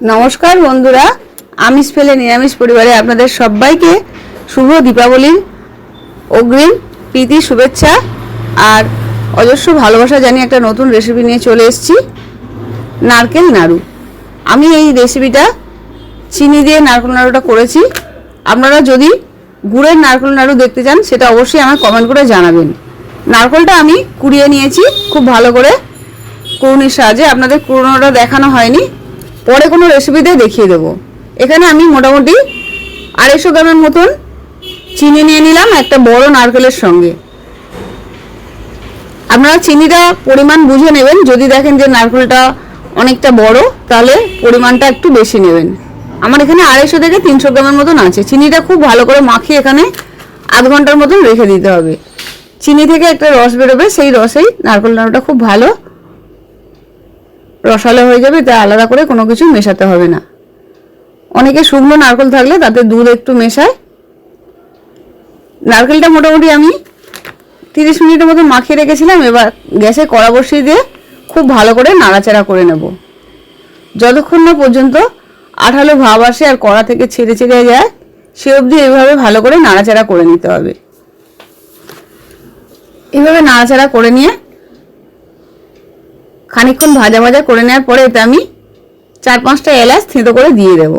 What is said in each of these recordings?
নমস্কার বন্ধুরা আমিষ ফেলে নিরামিষ পরিবারে আপনাদের সবাইকে শুভ দীপাবলির অগ্রিম প্রীতি, শুভেচ্ছা আর অজস্র ভালোবাসা জানিয়ে একটা নতুন রেসিপি নিয়ে চলে এসেছি, নারকেল নাড়ু। আমি এই রেসিপিটা চিনি দিয়ে নারকেল নাড়ুটা করেছি। আপনারা যদি গুড়ের নারকেল নাড়ু দেখতে চান, সেটা অবশ্যই আমার কমেন্ট করে জানাবেন। নারকেলটা আমি কুড়িয়ে নিয়েছি, খুব ভালো করে। কুড়ুনির সাহায্যে আপনাদের কুড়োনোটা দেখানো হয়নি। পরে কোনো রেসিপিতে দেখিয়ে দেবো। এখানে আমি মোটামুটি আড়াইশো গ্রামের মতন চিনি নিয়ে নিলাম একটা বড় নারকেলের সঙ্গে। আপনারা চিনিটা পরিমাণ বুঝে নেবেন। যদি দেখেন যে নারকেলটা অনেকটা বড়, তাহলে পরিমাণটা একটু বেশি নেবেন। আমার এখানে আড়াইশো থেকে তিনশো গ্রামের মতন আছে। চিনিটা খুব ভালো করে মাখিয়ে এখানে আধ ঘণ্টার মতন রেখে দিতে হবে। চিনি থেকে একটা রস বেরোবে, সেই রসেই নারকেল নাড়ুটা খুব ভালো রসালো হয়ে যাবে, তা আলাদা করে কোনো কিছু মেশাতে হবে না। অনেকে শুকনো নারকেল থাকলে তাতে দুধ একটু মেশায়। নারকেলটা মোটামুটি আমি তিরিশ মিনিটের মতো মাখিয়ে রেখেছিলাম, এবার গ্যাসে কড়া বসিয়ে দিয়ে খুব ভালো করে নাড়াচাড়া করে নেব। যতক্ষণ না পর্যন্ত আঠালো ভাব আসে আর কড়া থেকে ছেড়ে ছেড়ে যায়, সে অবধি এইভাবে ভালো করে নাড়াচাড়া করে নিতে হবে। এভাবে নাড়াচাড়া করে নিয়ে খানিকক্ষণ ভাজা ভাজা করে নেওয়ার পরে এতে আমি চার পাঁচটা এলাচ থেঁতো করে দিয়ে দেব।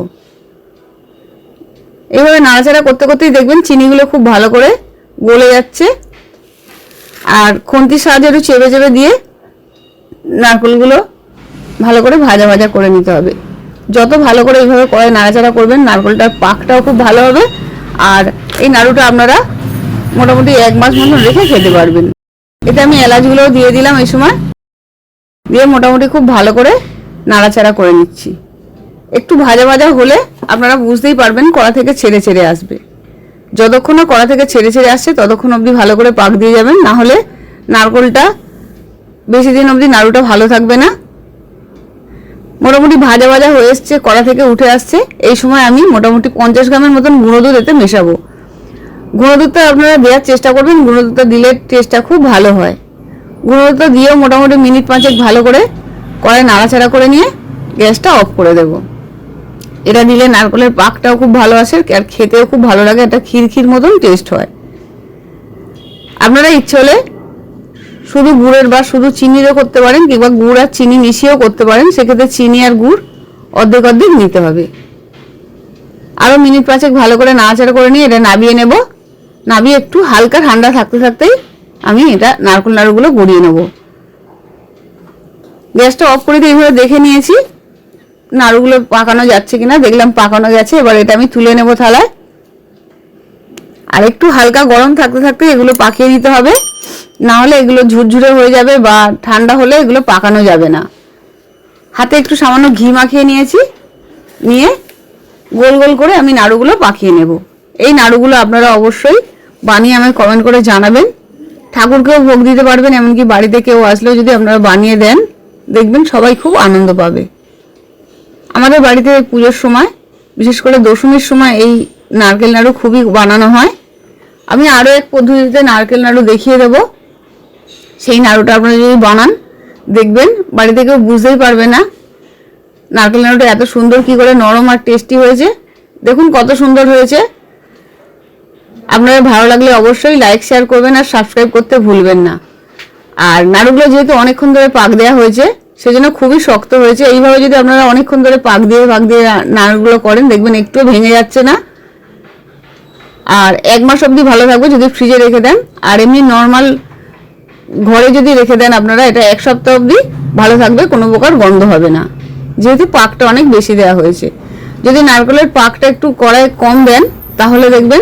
এইভাবে নাড়াচাড়া করতে করতেই দেখবেন চিনিগুলো খুব ভালো করে গলে যাচ্ছে। আর খুন্তির সাহায্যে একটু চেপে চেপে দিয়ে নারকলগুলো ভালো করে ভাজা ভাজা করে নিতে হবে। যত ভালো করে এইভাবে করে নাড়াচাড়া করবেন, নারকেলটার পাকটাও খুব ভালো হবে। আর এই নাড়ুটা আপনারা মোটামুটি এক মাস মতন রেখে খেতে পারবেন। এতে আমি এলাচগুলোও দিয়ে দিলাম এই সময়। দিয়ে মোটামুটি খুব ভালো করে নাড়াচাড়া করে নিচ্ছি। একটু ভাজা ভাজা হলে আপনারা বুঝতেই পারবেন কড়া থেকে ছেড়ে ছেড়ে আসবে। যতক্ষণ না কড়া থেকে ছেড়ে ছেড়ে আসছে, ততক্ষণ অবধি ভালো করে পাক দিয়ে যাবেন। না হলে নারকলটা বেশি দিন অবধি নাড়ুটা ভালো থাকবে না। মোটামুটি ভাজা ভাজা হয়ে এসছে, কড়া থেকে উঠে আসছে। এই সময় আমি মোটামুটি পঞ্চাশ গ্রামের মতন গুঁড়ো দুধ এতে মেশাবো। গুঁড়ো দুধটা আপনারা দেওয়ার চেষ্টা করবেন। গুঁড়ো দুধটা দিলে টেস্টটা খুব ভালো হয়। গুঁড়ো দুধটা দিয়েও মোটামুটি মিনিট পাঁচেক ভালো করে কড়াই নাড়াচাড়া করে নিয়ে গ্যাসটা অফ করে দেব। এটা দিলে নারকেলের পাকটাও খুব ভালো আসে, আর খেতেও খুব ভালো লাগে, একটা ক্ষীর মতন টেস্ট হয়। আপনারা ইচ্ছে হলে শুধু গুড়ের বা শুধু চিনিরও করতে পারেন, কিংবা গুড় আর চিনি মিশিয়েও করতে পারেন, সেক্ষেত্রে চিনি আর গুড় অর্ধেক অর্ধেক নিতে হবে। আরও মিনিট পাঁচেক ভালো করে নাড়াচাড়া করে নিয়ে এটা নাবিয়ে নেব। নাবিয়ে একটু হালকা ঠান্ডা থাকতে থাকতেই আমি এটা নারকেল নাড়ুগুলো গড়িয়ে নেব। গ্যাসটা অফ করে দিয়ে এইভাবে দেখে নিয়েছি। নাড়ুগুলো পাকানো যাচ্ছে কিনা দেখলাম পাকানো গেছে, এবার এটা আমি তুলে নেব থালায়। আর একটু হালকা গরম থাকতে থাকতে এগুলো পাকিয়ে দিতে হবে। না হলে এগুলো ঝুরঝুরে হয়ে যাবে বা ঠান্ডা হলে এগুলো পাকানো যাবে না। হাতে একটু সামান্য ঘি মাখিয়ে নিয়েছি। নিয়ে গোল গোল করে আমি নাড়ুগুলো পাকিয়ে নেব। এই নাড়ুগুলো আপনারা অবশ্যই বানিয়ে আমায় কমেন্ট করে জানাবেন। ঠাকুরকেও ভোগ দিতে পারবেন, এমনকি বাড়িতে কেউ আসলেও যদি আপনারা বানিয়ে দেন, দেখবেন সবাই খুব আনন্দ পাবে। আমাদের বাড়িতে পুজোর সময়, বিশেষ করে দশমীর সময় এই নারকেল নাড়ু খুবই বানানো হয়। আমি আরও এক পদ্ধতিতে নারকেল নাড়ু দেখিয়ে দেব। সেই নাড়ুটা আপনারা যদি বানান, দেখবেন বাড়িতে কেউ বুঝতেই পারবে না নারকেল নাড়ুটা এত সুন্দর কি করে নরম আর টেস্টি হয়েছে। দেখুন কত সুন্দর হয়েছে। আপনাদের ভালো লাগলে অবশ্যই লাইক শেয়ার করবেন আর সাবস্ক্রাইব করতে ভুলবেন না। আর নাড়ুগুলো যেহেতু অনেকক্ষণ ধরে পাক দেওয়া হয়েছে, সেজন্য খুবই শক্ত হয়েছে। এইভাবে যদি আপনারা অনেকক্ষণ ধরে পাক দিয়ে পাক দিয়ে নাড়ুগুলো করেন, দেখবেন একটুও ভেঙে যাচ্ছে না। আর এক মাস অবধি ভালো থাকবে যদি ফ্রিজে রেখে দেন। আর এমনি নর্মাল ঘরে যদি রেখে দেন আপনারা, এটা এক সপ্তাহ অবধি ভালো থাকবে, কোনো প্রকার গন্ধ হবে না। যেহেতু পাকটা অনেক বেশি দেওয়া হয়েছে। যদি নারকেলের পাকটা একটু কড়াই কম দেন, তাহলে দেখবেন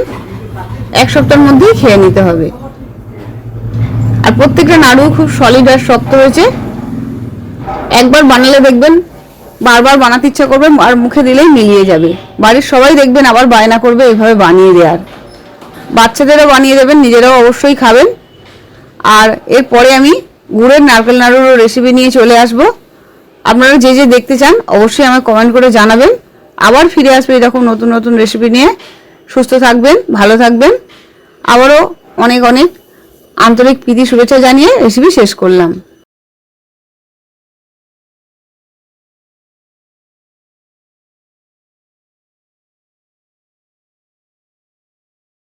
এক সপ্তাহের মধ্যেই খেয়ে নিতে হবে। আর প্রত্যেকটা নাড়ু খুব সলিড আর শক্ত হয়েছে। একবার বানালে দেখবেন, বারবার বানাতে ইচ্ছা করবে আর মুখে দিলেই মিলিয়ে যাবে। বাড়ির সবাই দেখবেন আবার বায়না করবে এইভাবে বানিয়ে দেওয়ার। বাচ্চাদেরও বানিয়ে দেবেন, নিজেরাও অবশ্যই খাবেন। আর এরপরে আমি গুড়ের নারকেল নাড়ুর রেসিপি নিয়ে চলে আসব। আপনারা যে যে দেখতে চান, অবশ্যই আমাকে কমেন্ট করে জানাবেন। আবার ফিরে আসবে এরকম নতুন নতুন রেসিপি নিয়ে। সুস্থ থাকবেন ভালো থাকবেন। আবারও অনেক অনেক আন্তরিক প্রীতি শুভেচ্ছা জানিয়ে রেসিপি শেষ করলাম।